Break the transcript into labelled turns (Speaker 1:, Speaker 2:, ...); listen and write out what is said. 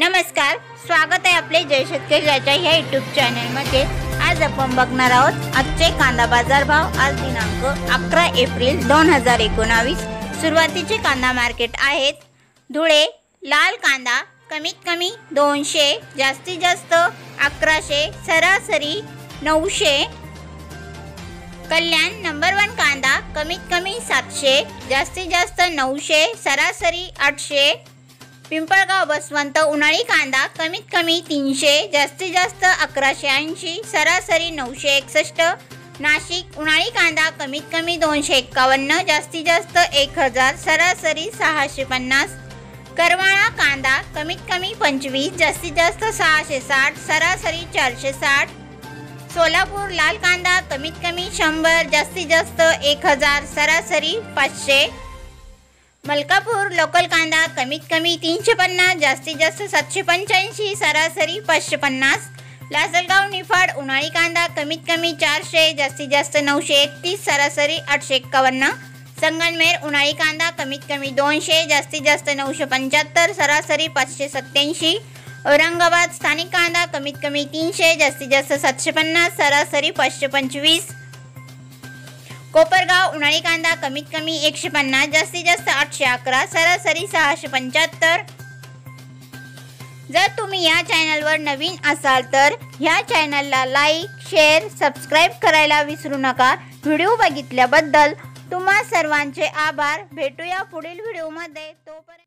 Speaker 1: नमस्कार स्वागत आहे आपले जय शेतकरी राजा ह्या युट्यूब चॅनलमध्ये आज आपण बघणार आहोत आजचे कांदा बाजार भाव आज दिनांक अकरा एप्रिल दोन हजार एकोणावीस. सुरुवातीचे कांदा मार्केट आहेत. धुळे लाल कांदा कमीत कमी दोनशे जास्तीत जास्त अकराशे सरासरी नऊशे. कल्याण नंबर वन कांदा कमीत कमी सातशे जास्तीत जास्त नऊशे सरासरी आठशे. पिंपळगाव बसवंत उन्हाळी कांदा कमीत कमी तीनशे जास्तीत जास्त अकराशे ऐंशी सरासरी नऊशे एकसष्ट. नाशिक उन्हाळी कांदा कमीत कमी दोनशे एक्कावन्न जास्तीत जास्त एक हजार सरासरी सहाशे पन्नास. करवाळा कांदा कमीत कमी पंचवीस जास्तीत जास्त सहाशे साठ सरासरी चारशे साठ. सोलापूर लाल कांदा कमीत कमी शंभर जास्तीत जास्त एक हजार सरासरी पाचशे. मलकापूर लोकल कांदा कमीत कमी तीनशे पन्नास जास्तीत जास्त सातशे पंच्याऐंशी सरासरी पाचशे पन्नास. लासलगाव निफाड उन्हाळी कांदा कमीत कमी चारशे जास्तीत जास्त नऊशे एकतीस सरासरी आठशे एक्कावन्न. संगनमेर उन्हाळी कांदा कमीत कमी दोनशे जास्तीत जास्त नऊशे पंच्याहत्तर सरासरी पाचशे सत्याऐंशी औरंगाबाद स्थानिक कांदा कमीत कमी तीनशे जास्तीत जास्त सातशे पन्नास सरासरी पाचशे पंचवीस. कोपरगाव उन्हाळी कांदा कमीत कमी एकशे पन्नास जास्तीत जास्त आठशे अकरा सरासरी सहाशे पंच्याहत्तर. जर तुम्ही या चॅनलवर नवीन असाल तर ह्या चॅनलला लाईक शेअर सबस्क्राईब करायला विसरू नका. व्हिडिओ बघितल्याबद्दल तुम्हा सर्वांचे आभार. भेटूया पुढील व्हिडिओमध्ये. तोपर्यंत